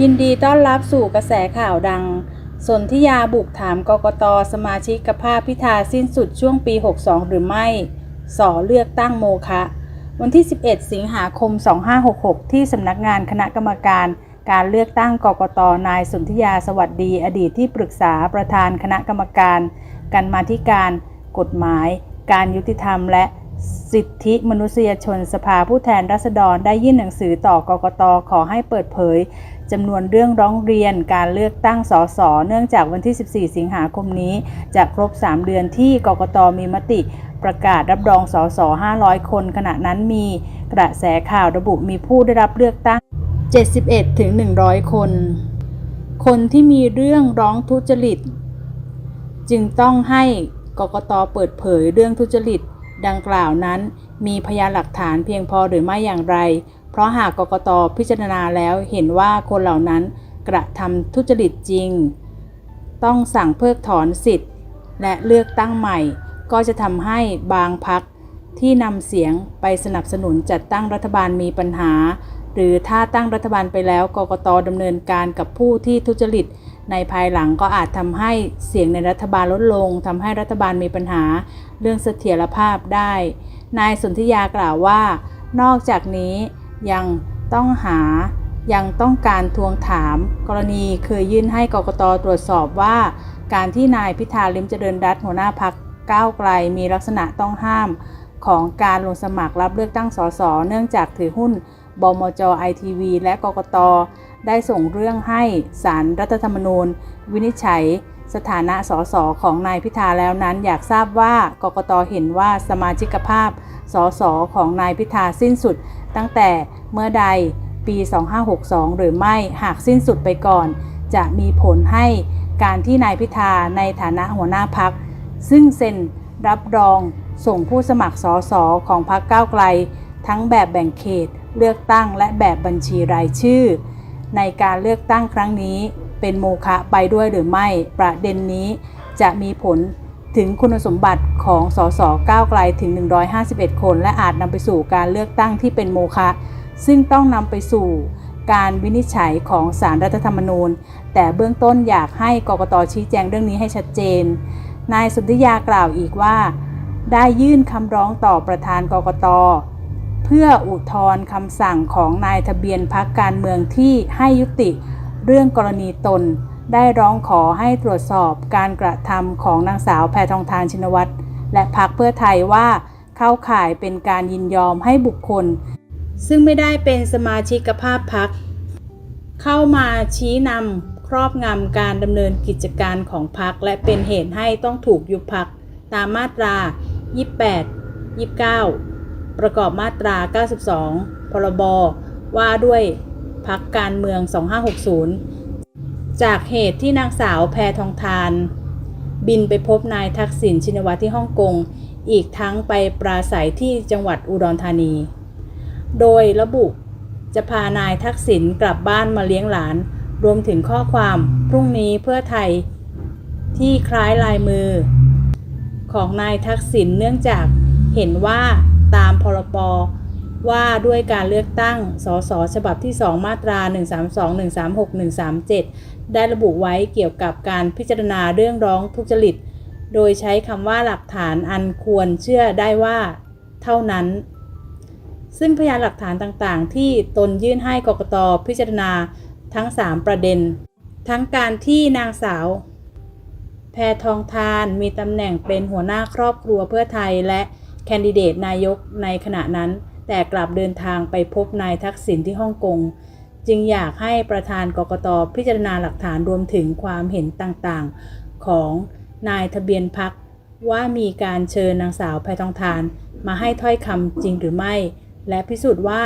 ยินดีต้อนรับสู่กระแสข่าวดัง สนธิยาบุกถามกกตสมาชิกภาพพิธาสิ้นสุดช่วงปี 62 หรือไม่ สอเลือกตั้งโมคะ วันที่ 11 สิงหาคม 2566 ที่สำนักงานคณะกรรมการการเลือกตั้งกกตนายสนธิยาสวัสดี อดีตที่ปรึกษาประธานคณะกรรมการการมาธิการ กฎหมาย การยุติธรรมและ สิทธิมนุษยชนสภาผู้แทนราษฎรได้ยื่นหนังสือต่อกกตขอให้เปิดเผยจำนวนเรื่องร้องเรียนการเลือกตั้งสสเนื่องจากวันที่ 14 สิงหาคมนี้จะครบ 3 เดือนที่กกตมีมติประกาศรับรองสส500 คน ขณะนั้นมีกระแสข่าวระบุมีผู้ได้รับเลือกตั้ง 71 ถึง 100 คน คนที่มีเรื่องร้องทุจริต จึงต้องให้กกตเปิดเผยเรื่องทุจริต ดังกล่าวนั้นมีพยานหลักฐานเพียงพอหรือไม่อย่างไร เพราะหากกกตพิจารณาแล้วเห็นว่าคนเหล่านั้นกระทำทุจริตจริง ต้องสั่งเพิกถอนสิทธิ์ และเลือกตั้งใหม่ ก็จะทำให้บางพักที่นำเสียงไปสนับสนุนจัดตั้งรัฐบาลมีปัญหา หรือถ้าตั้งรัฐบาลไปแล้วกกตดำเนินการกับผู้ที่ทุจริต ในภายหลังก็อาจทำให้เสียงในรัฐบาลลดลงทำให้รัฐบาลมีปัญหาเรื่องเสถียรภาพได้ นายสนธิยากล่าวว่า นอกจากนี้ยังต้องหายังต้องการทวงถาม กรณีเคยยื่นให้กกตตรวจสอบว่า การที่นายพิธาลิมเจริญรัตน์หัวหน้าพักก้าวไกลมีลักษณะต้องห้าม ของการลงสมัครรับเลือกตั้งสสเนื่องจากถือหุ้นบมจไอทีวีและกกต ได้ส่งเรื่องให้สารรัฐธรรมนูญ วินิจฉัย สถานะสสของนายพิธาแล้วนั้น อยากทราบว่ากกตเห็นว่าสมาชิกภาพสสของนายพิธาสิ้นสุด ตั้งแต่เมื่อใดปี 2562 หรือไม่หากสิ้นสุดไปก่อน จะมีผลให้การที่นายพิธาในฐานะหัวหน้าพัก ซึ่งเซ็นรับรองส่งผู้สมัครสสของพรรคก้าวไกล ทั้งแบบแบ่งเขต เลือกตั้งและแบบบัญชีรายชื่อ ในการเลือกตั้งครั้งนี้เป็นโมฆะไปด้วยหรือไม่ ประเด็นนี้จะมีผลถึงคุณสมบัติของสสก้าวไกลถึง 151 คน และอาจนำไปสู่การเลือกตั้งที่เป็นโมฆะซึ่งต้องนำไปสู่การวินิจฉัยของสารรัฐธรรมนูญ แต่เบื้องต้นอยากให้กกตชี้แจงเรื่องนี้ให้ชัดเจน นายสนธิยากล่าวอีกว่า ได้ยื่นคำร้องต่อประธานกกต เพื่ออุทธรณ์คำสั่งของนายทะเบียนพักการเมืองที่ให้ยุติ เรื่องกรณีตน ได้ร้องขอให้ตรวจสอบการกระทำของนางสาวแพทองทานชินวัตรและพักเพื่อไทยว่าเข้าข่ายเป็นการยินยอมให้บุคคล ซึ่งไม่ได้เป็นสมาชิกภาพพักเข้ามาชี้นำครอบงำการดำเนินกิจการของพักและเป็นเหตุให้ต้องถูกยุบพักตามมาตรา 28 29 ประกอบมาตรา 92 พรบ ว่าด้วยพักการเมือง 2560 จากเหตุที่นางสาวแพทองทาน บินไปพบนายทักษิณชินวัตรที่ฮ่องกง อีกทั้งไปปราศัยที่จังหวัดอุดรธานี โดยระบุจะพานายทักษิณกลับบ้านมาเลี้ยงหลาน รวมถึงข้อความพรุ่งนี้เพื่อไทย ที่คล้ายลายมือ ของนายทักษิณเนื่องจากเห็นว่า ตามพรบว่าด้วยการเลือกตั้ง สส ฉบับที่ 2 มาตรา 132 136 137 ได้ระบุไว้เกี่ยวกับการพิจารณาเรื่องร้องทุจริต โดยใช้คำว่าหลักฐานอันควรเชื่อได้ว่าเท่านั้น ซึ่งพยานหลักฐานต่างๆ ที่ตนยื่นให้กกตพิจารณาทั้ง 3 ประเด็น ทั้งการที่นางสาว แพทองทานมีตำแหน่งเป็นหัวหน้าครอบครัวเพื่อไทยและ แคนดิเดตนายกในขณะนั้น แต่กลับเดินทางไปพบนายทักษิณที่ฮ่องกง จึงอยากให้ประธานกกตพิจารณาหลักฐานรวมถึงความเห็นต่างๆ ของนายทะเบียนพักว่ามีการเชิญนางสาวแพทองทาน มาให้ถ้อยคำจริงหรือไม่ และพิสูจน์ว่า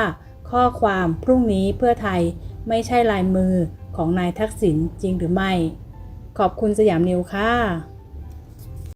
ข้อความพรุ่งนี้เพื่อไทยไม่ใช่ลายมือของนายทักษิณจริงหรือไม่ ขอบคุณสยามนิวค่ะ